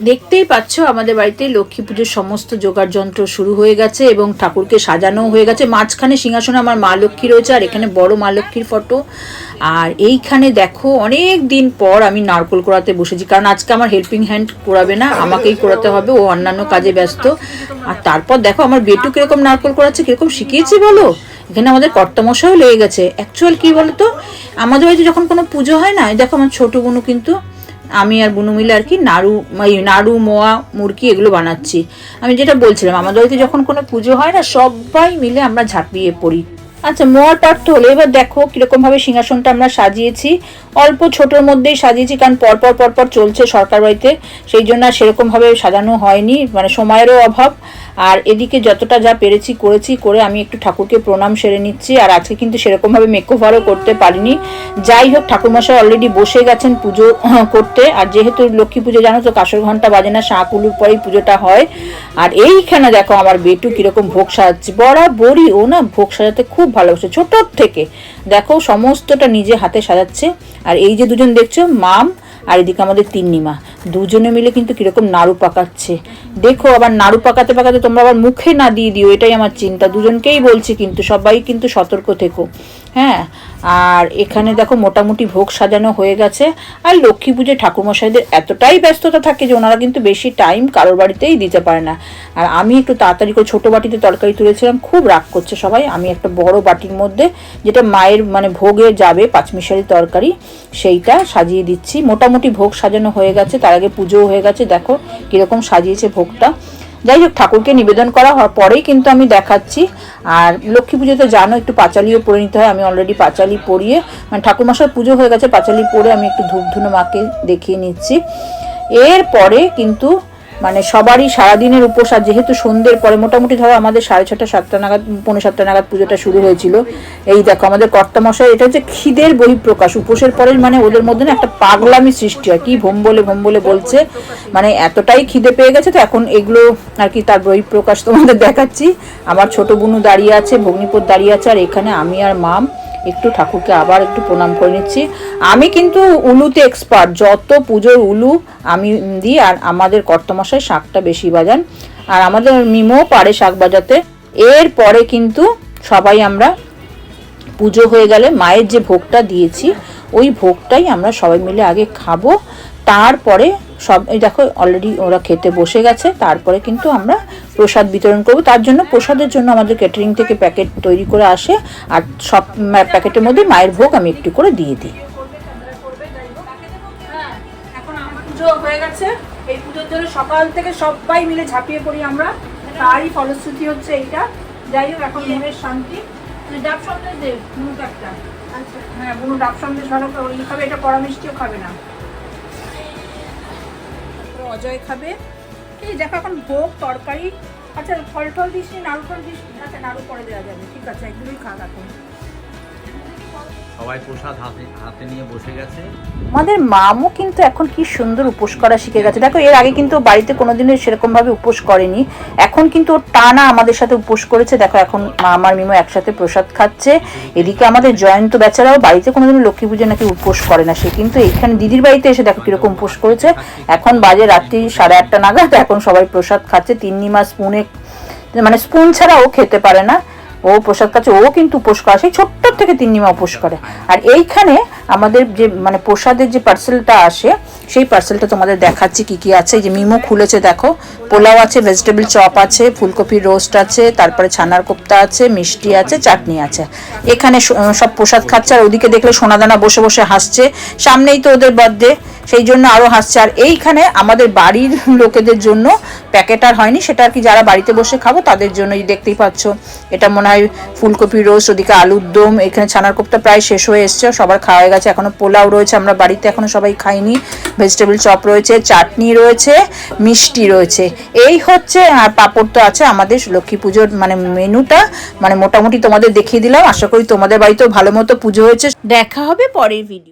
দেখতেই পাচ্ছ, আমাদের বাড়িতে লক্ষ্মী পুজোর সমস্ত জোগাড় যন্ত্র শুরু হয়ে গেছে এবং ঠাকুরকে সাজানো হয়ে গেছে। মাঝখানে সিংহাসনে আমার মা লক্ষ্মী রয়েছে আর এখানে বড় মা লক্ষ্মীর ফটো। আর এইখানে দেখো, অনেক দিন পর আমি নারকোল করাতে বসেছি। কারণ আজকে আমার হেল্পিং হ্যান্ড করাবে না, আমাকেই করাতে হবে, ও অন্যান্য কাজে ব্যস্ত। আর তারপর দেখো, আমার বেটু কীরকম নারকোল করাচ্ছে কীরকম শিখিয়েছি বলো? এখানে আমাদের কর্তামশাও লেগে গেছে অ্যাকচুয়াল কি বলতো? আমাদের বাড়িতে যখন কোনো পুজো হয় না দেখো আমার ছোট বোনু কিন্তু আমি আর বুনু মিলে আর কি নাড়ু নাড়ু, মোয়া, মুরকি এগুলো বানাচ্ছি। আমি যেটা বলছিলাম, আমাদের যখন কোনো পুজো হয় না, সবাই মিলে আমরা ঝাঁপিয়ে পড়ি। আচ্ছা মোয়ার পার্ট তো হলো। এবার দেখো কীরকম ভাবে সিংহাসনটা আমরা সাজিয়েছি। অল্প ছোটোর মধ্যেই সাজিয়েছি, কারণ পরপর পরপর চলছে সরকার বাড়িতে। সেই জন্য আর সেরকম ভাবে সাজানো হয়নি মানে সময়েরও অভাব। আর এদিকে যতটা যা পেরেছি, করেছি, করে আমি একটু ঠাকুরকে প্রণাম সেরে নিচ্ছি। আর আজকে কিন্তু সেরকমভাবে মেকওভারও করতে পারিনি। যাই হোক, ঠাকুরমশাই অলরেডি বসে গেছেন পুজো করতে। আর যেহেতু লক্ষ্মী পুজো, জানো তো কাসর ঘণ্টা বাজে না শাঁকুলুর পরেই পুজোটা হয়। আর এইখানে দেখো আমার বেটু কীরকম ভোগ সাজাচ্ছে। বরাবরই ও না ভোগ সাজাতে খুব ভালোবাসে। ছোট থেকে। দেখো, সমস্তটা নিজে হাতে সাজাচ্ছে। আর এই যে দুজন দেখছ, মাম আর এদিকে আমাদের তিন্নিমা দুজনে মিলে কিন্তু কীরকম নাড়ু পাকাচ্ছে। দেখো, আবার নাড়ু পাকাতে পাকাতে তোমরা আবার মুখে না দিয়ে দিও, এটাই আমার চিন্তা। দুজনকেই বলছি কিন্তু, সবাই কিন্তু সতর্ক থেকো। হ্যাঁ? আর এখানে দেখো মোটামুটি ভোগ সাজানো হয়ে গেছে। আর লক্ষ্মী পুজোয় ঠাকুরমশাইদের এতটাই ব্যস্ততা থাকে যে ওনারা কিন্তু বেশি টাইম কারোর বাড়িতেই দিতে পারে না। আর আমি একটু তাড়াতাড়ি করে ছোটো বাটিতে তরকারি তুলেছিলাম, খুব রাগ করছে সবাই। আমি একটা বড় বাটির মধ্যে যেটা মায়ের মানে ভোগে যাবে, পাঁচমিশালি তরকারি, সেইটা সাজিয়ে দিচ্ছি। মোটামুটি ভোগ সাজানো হয়ে গেছে, তার আগে পুজোও হয়ে গেছে। দেখো কীরকম সাজিয়েছে ভোগটা। যাই হোক ঠাকুরকে নিবেদন করা হওয়ার পরেই কিন্তু আমি দেখাচ্ছি। আর লক্ষ্মী পুজোতে জানো, একটু পাঁচালিও পরে নিতে হয়। আমি অলরেডি পাঁচালি পরিয়ে মানে ঠাকুরমশার পুজো হয়ে গেছে, পাঁচালি পরে আমি একটু ধূপ ধুনো মাকে দেখিয়ে নিচ্ছি। এরপরে কিন্তু মানে সবারই সারাদিনের উপোস, আর যেহেতু সন্ধ্যের পরে মোটামুটি ধরো আমাদের সাড়ে ছটা, সাতটা নাগাদ, পৌনে সাতটা নাগাদ পুজোটা শুরু হয়েছিল। এই দেখো, আমাদের কর্তামশাই, এটা হচ্ছে খিদের বহিঃপ্রকাশ। উপোসের পরে মানে ওদের মধ্যে না একটা পাগলামি সৃষ্টি হয়। কি ভোম বলে ভোম বলে বলছে। মানে এতটাই খিদে পেয়ে গেছে তো এখন এগুলো আর কি তার বহিঃপ্রকাশ তোমাদের দেখাচ্ছি। আমার ছোট বুনু দাঁড়িয়ে আছে ভগ্নিপত দাঁড়িয়ে আছে, আর এখানে আমি আর মাম। একটু ঠাকুরকে আবার একটু প্রণাম করে নিচ্ছি। আমি কিন্তু উলুতে এক্সপার্ট যত পুজোর উলু আমি দিই আর আমাদের কর্তমশাই শাকটা বেশি বাজান। আর আমাদের মিমো পারে শাক বাজাতে। এরপরে কিন্তু সবাই আমরা পুজো হয়ে গেলে মায়ের যে ভোগটা দিয়েছি, ওই ভোগটাই আমরা সবাই মিলে আগে খাব। তারপরে সব এই দেখো অলরেডি ওরা খেতে বসে গেছে তারপরে কিন্তু আমরা প্রসাদ বিতরণ করব। তার জন্য প্রসাদের জন্য আমাদের ক্যাটারিং থেকে প্যাকেট তৈরি করে আসে আর সব প্যাকেটের মধ্যে মায়ের ভোগ আমি একটু করে দিয়ে দিই। এখন আমার পুজো হয়ে গেছে। এই পুজোর জন্য সকাল থেকে সবাই মিলে ঝাঁপিয়ে পড়ি আমরা। তারই ফলশ্রুতি হচ্ছে এইটা। যাই হোক এখন মনের শান্তি। ডাব সন্দেশ দে মুখ একটা। আচ্ছা হ্যাঁ বুনু ডাব সন্দেশ ভালো করে ওই খাবে এটা কড়া মিষ্টিও খাবে না। অজয় খাবে এই দেখো এখন ভোগ, তরকারি আচ্ছা ফল টল দিস নি নাড়ু ফল দিস? আচ্ছা নাড়ু পরে দেওয়া যাবে, ঠিক আছে, একদমই খাওয়া এখন সবাই প্রসাদ হাতে হাতে নিয়ে বসে গেছে। আমাদের মামও কিন্তু এখন কি সুন্দর উপোস করা শিখে গেছে। দেখো, এর আগে কিন্তু বাড়িতে কোনোদিনও সেরকম ভাবে উপোস করেনি। এখন কিন্তু ও টানা আমাদের সাথে উপোস করেছে। দেখো, এখন আমার মিমো একসাথে প্রসাদ খাচ্ছে। এদিকে আমাদের জয়ন্ত বেচারাও বাড়িতে কোনোদিনও লক্ষ্মী পুজো নাকি উপোস করে না। সে কিন্তু এইখানে দিদির বাড়িতে এসে দেখো কীরকম উপোস করেছে। এখন বাজে রাত্রি সাড়ে আটটা নাগাদ। এখন সবাই প্রসাদ খাচ্ছে। তিন তিন্নিমা স্পুনে মানে স্পুন ছাড়া ও খেতে পারে না। ও প্রসাদ খাচ্ছে ও কিন্তু উপোস করে সেই ছোট্ট থেকে তিন তিন্নিমা উপোস করে আর এইখানে আমাদের যে মানে প্রসাদের যে পার্সেলটা আসে, সেই পার্সেলটা তোমাদের দেখাচ্ছি কি কি আছে। যে মিমো খুলেছে, দেখো। পোলাও আছে ভেজিটেবল চপ আছে, ফুলকপির রোস্ট আছে, তারপরে ছানার কোপ্তা আছে, মিষ্টি আছে, চাটনি আছে। এখানে সব প্রসাদ খাচ্ছে, আর ওদিকে দেখলে সোনাদানা বসে বসে হাসছে। সামনেই তো ওদের বার্থডে সেই জন্য আরও হাসছে। আর এইখানে আমাদের বাড়ির লোকেদের জন্য প্যাকেট আর হয়নি, সেটা আর কি যারা বাড়িতে বসে খাব তাদের জন্যই দেখতেই পাচ্ছ। এটা মনে হয় ফুলকপি রোস্ট, ওদিকে আলুর দম, এখানে ছানার কোপ্তা প্রায় শেষ হয়ে এসছে, সবার খাওয়া গেছে, এখনও পোলাও রয়েছে, আমরা বাড়িতে এখনও সবাই খাইনি। ভেজিটেবল চপ রয়েছে, চাটনি রয়েছে, মিষ্টি রয়েছে। এই হচ্ছে, আর পাঁপড় তো আছে আমাদের লক্ষ্মী পুজোর মানে মেনুটা মানে মোটামুটি তোমাদের দেখিয়ে দিলাম, আশা করি তোমাদের বাড়িতেও ভালো মতো পুজো হয়েছে। দেখা হবে পরের ভিডিও